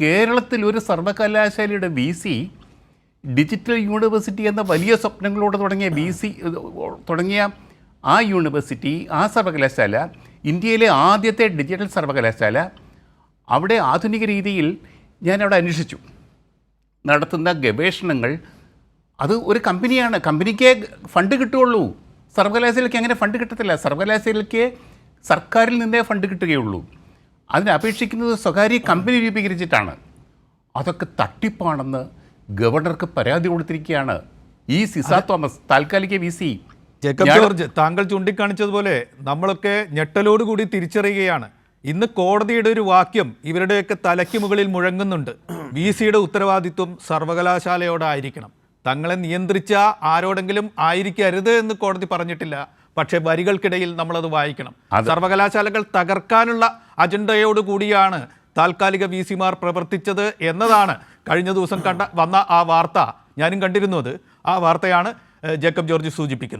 കേരളത്തിൽ ഒരു സർവകലാശാലയുടെ വി സി ഡിജിറ്റൽ യൂണിവേഴ്സിറ്റി എന്ന വലിയ സ്വപ്നങ്ങളോട് തുടങ്ങിയ ബി സി തുടങ്ങിയ ആ യൂണിവേഴ്സിറ്റി ആ സർവകലാശാല ഇന്ത്യയിലെ ആദ്യത്തെ ഡിജിറ്റൽ സർവകലാശാല അവിടെ ആധുനിക രീതിയിൽ ഞാൻ അവിടെ അന്വേഷിച്ചു. നടത്തുന്ന ഗവേഷണങ്ങൾ അത് ഒരു കമ്പനിയാണ്. കമ്പനിക്ക് ഫണ്ട് കിട്ടുകയുള്ളൂ. സർവകലാശാലയ്ക്ക് അങ്ങനെ ഫണ്ട് കിട്ടത്തില്ല. സർവകലാശാലയ്ക്ക് സർക്കാരിൽ നിന്നേ ഫണ്ട് കിട്ടുകയുള്ളൂ. അതിന് അപേക്ഷിക്കുന്നത് സ്വകാര്യ കമ്പനി രൂപീകരിച്ചിട്ടാണ്. അതൊക്കെ തട്ടിപ്പാണെന്ന് ഗവർണർക്ക് പരാതി കൊടുത്തിരിക്കുകയാണ്. ഈ സിസ തോമസ് താൽക്കാലിക വി സി. ജേക്കബ് ജോർജ് താങ്കൾ ചൂണ്ടിക്കാണിച്ചതുപോലെ നമ്മളൊക്കെ ഞെട്ടലോടുകൂടി തിരിച്ചറിയുകയാണ്. ഇന്ന് കോടതിയുടെ ഒരു വാക്യം ഇവരുടെയൊക്കെ തലയ്ക്ക് മുകളിൽ മുഴങ്ങുന്നുണ്ട്. വി സിയുടെ ഉത്തരവാദിത്വം സർവകലാശാലയോടായിരിക്കണം. തങ്ങളെ നിയന്ത്രിച്ച ആരോടെങ്കിലും ആയിരിക്കരുത് എന്ന് കോടതി പറഞ്ഞിട്ടില്ല. പക്ഷേ വരികൾക്കിടയിൽ നമ്മളത് വായിക്കണം. സർവകലാശാലകൾ തകർക്കാനുള്ള അജണ്ടയോട് കൂടിയാണ് താൽക്കാലിക വി സിമാർ പ്രവർത്തിച്ചത് എന്നതാണ് കഴിഞ്ഞ ദിവസം കണ്ട വന്ന ആ വാർത്ത. ഞാനും കണ്ടിരുന്നു അത്. ആ വാർത്തയാണ് ജേക്കബ് ജോർജ് സൂചിപ്പിക്കുന്നത്.